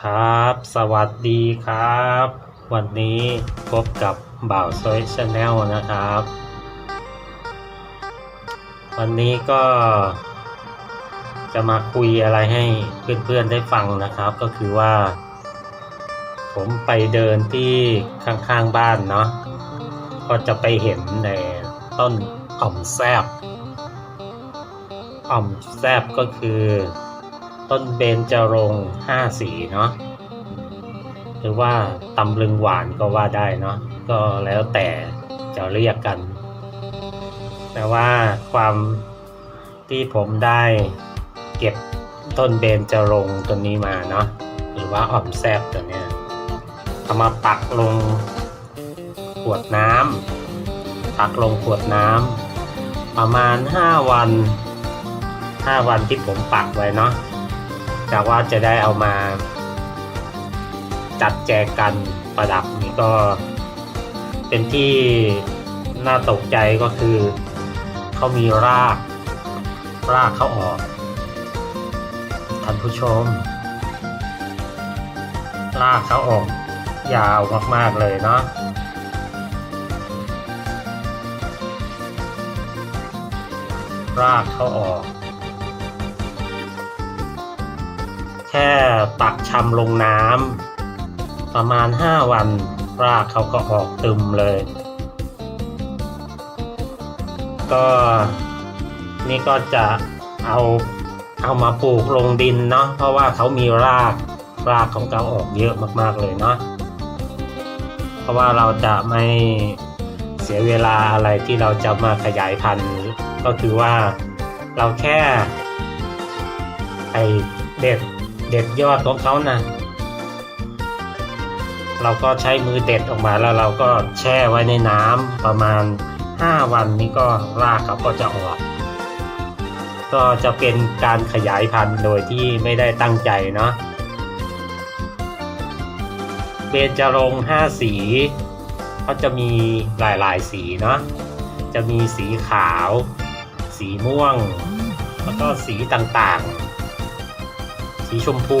ครับ สวัสดีครับ วันนี้พบกับบ่าวซอยชาแนลนะครับ วันนี้ก็ จะมาคุยอะไรให้เพื่อนๆได้ฟังนะครับ ก็คือว่า ผมไปเดินที่ข้างๆบ้านเนาะก็จะไปเห็นในต้นอ่อมแซบอ่อมแซบก็คือ ต้นเบญจรงค์ห้าสีเนาะหรือว่าตำลึงหวานก็ว่าได้เนาะก็แล้วแต่จะเรียกกัน แต่ว่าความที่ผมได้เก็บต้นเบญจรงตัวนี้มาเนาะหรือว่าอ่อมแซบตัวเนี้ยเอามาปักลงขวดน้ำปักลงขวดน้ำประมาณ 5 วัน 5 วันที่ผมปักไว้เนาะ จากว่าจะได้เอามา จัดแจกันประดับนี่ก็ เป็นที่น่าตกใจก็คือเขามีราก รากเขาออกท่านผู้ชม รากเขาออกยาวมาก ๆ เลยเนาะรากเขาออก ค่ปักชำลงน้ำประมาณ 5 วัน รากเขาก็ออกตึมเลย ก็นี่ก็จะเอาเอามาปลูกลงดินเนาะเพราะว่าเขามีรากรากของเขาออกเยอะมากๆเลยเนาะเพราะว่าเราจะไม่เสียเวลาอะไรที่เราจะมาขยายพันธุ์ก็คือว่าเราแค่ไอเด็ด เด็ดยอดของเขานะเราก็ใช้มือเด็ดออกมาแล้วเราก็แช่ไว้ในน้ำประมาณ 5 วันนี้ก็รากเขาก็จะออก ก็จะเป็นการขยายพันธุ์โดยที่ไม่ได้ตั้งใจเนาะเบญจรงค์5สีเขาจะมีหลายๆสีเนาะจะมีสีขาว สีม่วง แล้วก็สีต่างๆ สีชมพู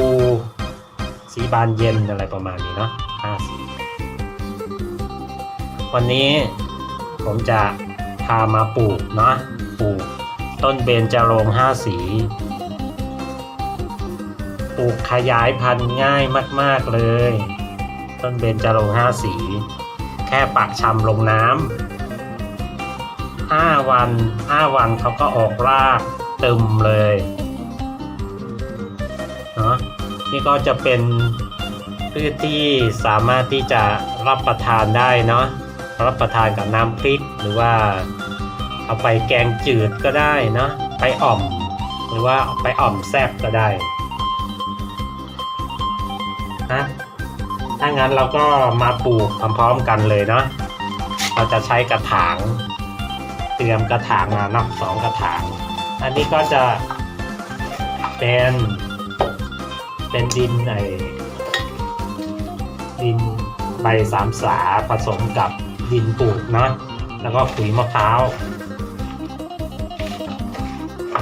สีบานเย็นอะไรประมาณนี้เนาะห้าสีวันนี้ผมจะพามาปลูกเนาะปลูกต้นเบญจรงค์ห้าสีปลูกขยายพันธุ์ง่ายมาก ๆ เลย ต้นเบญจรงค์ห้าสี แค่ปักชำลงน้ำห้าวันห้าวันเขาก็ออกรากตึมเลย นี่ก็จะเป็นพืชที่สามารถที่จะรับประทานได้เนาะรับประทานกับน้ำพริกหรือว่าเอาไปแกงจืดก็ได้เนาะไปอ่อม หรือว่าไปอ่อมแซ่บก็ได้นะถ้างั้นเราก็มาปลูกพร้อมๆกันเลยเนาะเราจะใช้กระถาง เตรียมกระถางมาเนาะสองกระถาง อันนี้ก็จะเป็น เป็นดินไอดินใบสามสาผสมกับดินปลูกเนาะแล้วก็ขุยมะพร้าว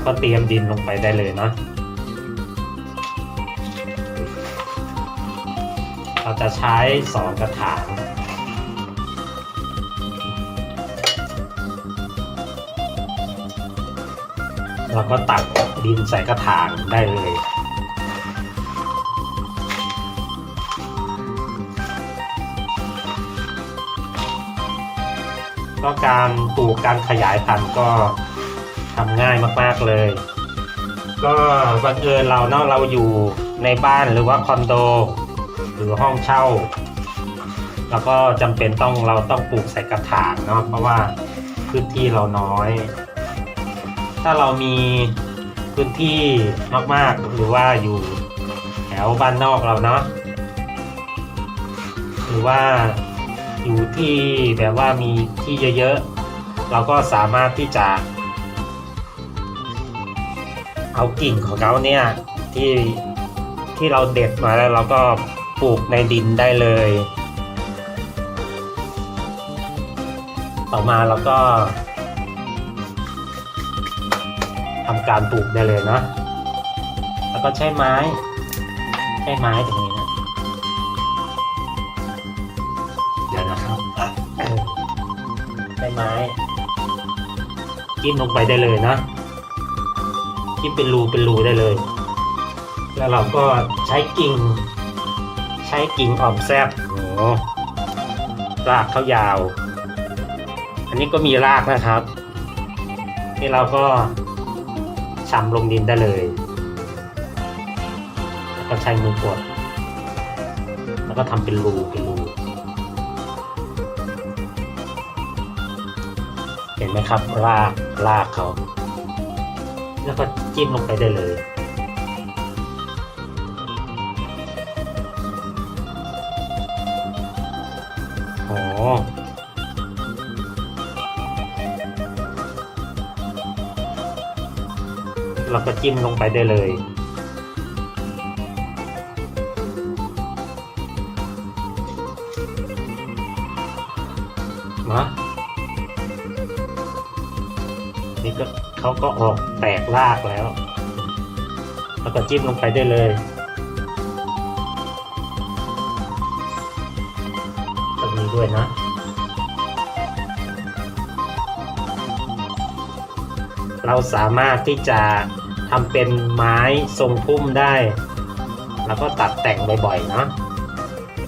ก็เตรียมดินลงไปได้เลยเนาะเราจะใช้สองกระถางเราก็ตักดินใส่กระถางได้เลย ก็การปลูกการขยายพันธุ์ก็ทำง่ายมากๆเลย ก็บังเอิญเราเนาะเราอยู่ในบ้านหรือว่าคอนโด หรือห้องเช่า แล้วก็จำเป็นต้องเราต้องปลูกใส่กระถางเนาะเพราะว่าพื้นที่เราน้อย ถ้าเรามีพื้นที่มากๆ หรือว่าอยู่แถวบ้านนอกเราเนาะหรือว่า อยู่ที่แบบว่ามีที่เยอะๆ เราก็สามารถที่จะ เอากิ่งของเขาเนี่ยที่ที่เราเด็ดมาแล้วเราก็ปลูกในดินได้เลย ต่อมาเราก็ทำการปลูกได้เลยเนาะแล้วก็ใช้ไม้ ใช้ไม้ตรงนี้นะ ดี๋ยวนะครับใช่ไหมจิ้มลงไปได้เลยนะจิ้มเป็นรูเป็นรูได้เลย แล้วเราก็ใช้กิ่ง ใช้กิ่งอ่อมแซบโอ้โหรากเขายาว อันนี้ก็มีรากนะครับ นี่เราก็ชำลงดินได้เลย แล้วก็ใช้มือกด แล้วก็ทำเป็นรูเป็นรู ไหมครับรากรากเขา แล้วก็จิ้มลงไปได้เลย โอ้เราก็จิ้มลงไปได้เลยนะ นี่ก็เขาก็ออกแตกรากแล้ว แล้วก็จิ้มลงไปได้เลยตรงนี้ด้วยนะเราสามารถที่จะทำเป็นไม้ทรงพุ่มได้ แล้วก็ตัดแต่งบ่อยๆเนะ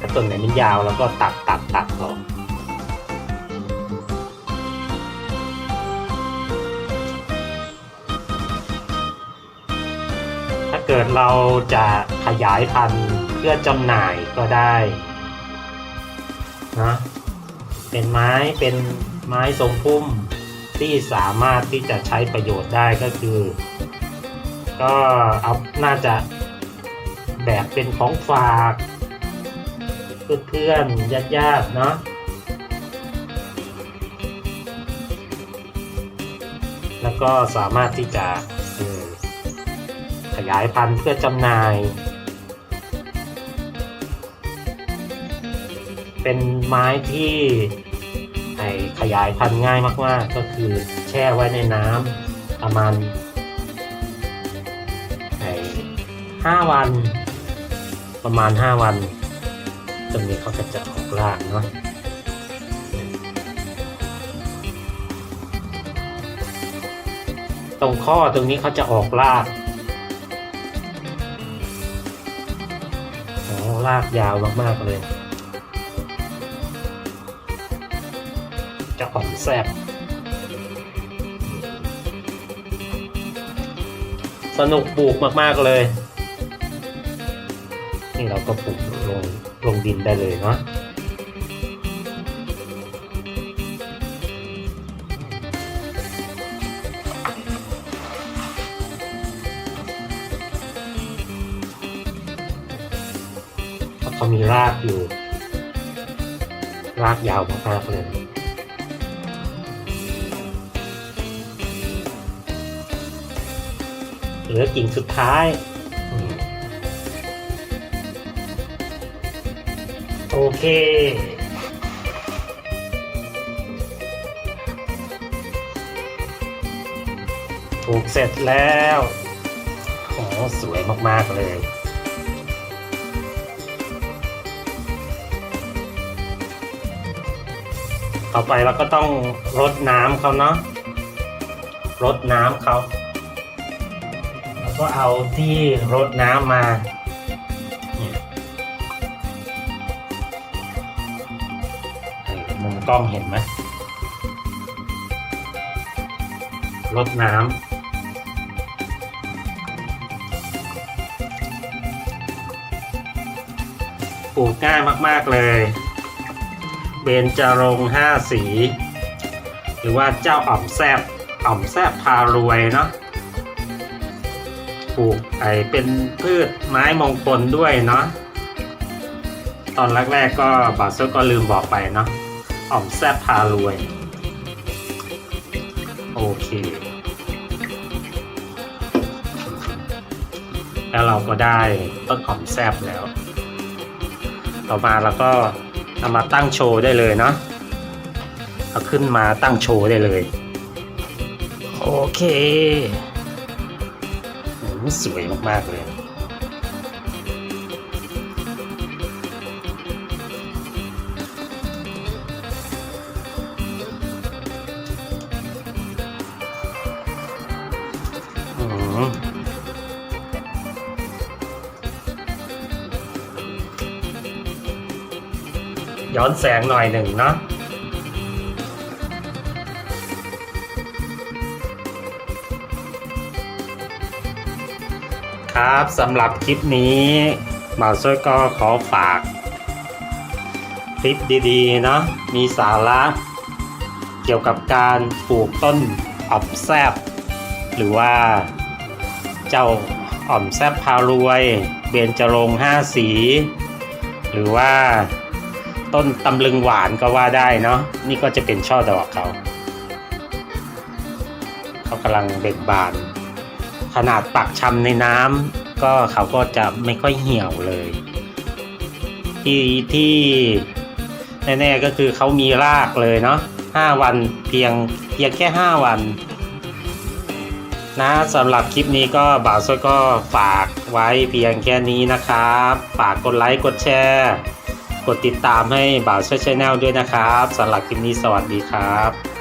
ถ้าต้นไหนมันยาวแล้วก็ตัดตัดตัดออก ดเราจะขยายพันธุ์เพื่อจำหน่ายก็ได้นะเป็นไม้เป็นไม้ทรงพุ่มที่สามารถที่จะใช้ประโยชน์ได้ก็คือ ก็เอาน่าจะแบกเป็นของฝาก เพื่อนๆญาติๆเนาะแล้วก็สามารถที่จะ ขยายพันธุ์เพื่อจำหน่าย เป็นไม้ที่ไอขยายพันธุ์ง่ายมาก ๆ ก็คือแช่ไว้ในน้ำประมาณไอห้าวัน ประมาณห้าวันตรงนี้เขาก็จะออกรากเนาะตรงข้อตรงนี้เขาจะออกราก ลากยาวมาก ๆ เลย จะอ่อนแซบสนุกปลูกมาก ๆ เลย นี่เราก็ปลูกลงลงดินได้เลยเนาะ เขามีรากอยู่ รากยาวมากๆเลยเหลือกิ่งสุดท้ายอืมโอเคปลูกเสร็จแล้วโอ้สวยมาก ๆ เลย ต่อไปเราก็ต้องรดน้ำเขาเนาะรดน้ำเขาแล้วก็เอาที่รดน้ำมาเนี่ยมุมกล้องเห็นไหมรดน้ำปลูกง่ายมาก ๆ เลย เบญจรงห้าสี หรือว่าเจ้าอ่อมแซบอ่อมแซบพารวยเนาะปลูกไอเป็นพืชไม้มงคลด้วยเนาะตอนแรกๆก็บาสก็ลืมบอกไปเนาะอ่อมแซบพารวย โอเค แล้วเราก็ได้ต้นหอมแซบแล้ว ต่อมาเราก็ เอามาตั้งโชว์ได้เลยเนาะเอาขึ้นมาตั้งโชว์ได้เลย โอเคโอ้โหสวยมากๆเลย ย้อนแสงหน่อยหนึ่งเนาะครับสำหรับคลิปนี้บ่าวช่วยก็ขอฝากคลิปดีๆเนาะมีสาระเกี่ยวกับการปลูกต้นอ่อมแซบหรือว่าเจ้าอ่อมแซบพารวย เบญจรงห้าสี หรือว่า ต้นตำลึงหวานก็ว่าได้เนาะนี่ก็จะเป็นช่อดอกเขาเขากำลังเบ่งบาน ขนาดปักชำในน้ำก็เขาก็จะไม่ค่อยเหี่ยวเลย ที่ที่แน่ๆก็คือเขามีรากเลยเนาะห้าวันเพียงเพียงแค่ห้าวัน นะสำหรับคลิปนี้ก็บ่าวซวยก็ฝากไว้เพียงแค่นี้นะครับ ฝากกดไลค์กดแชร์ กดติดตามให้บ่าวช่วยชาแนลด้วยนะครับสำหรับคลิปนี้สวัสดีครับ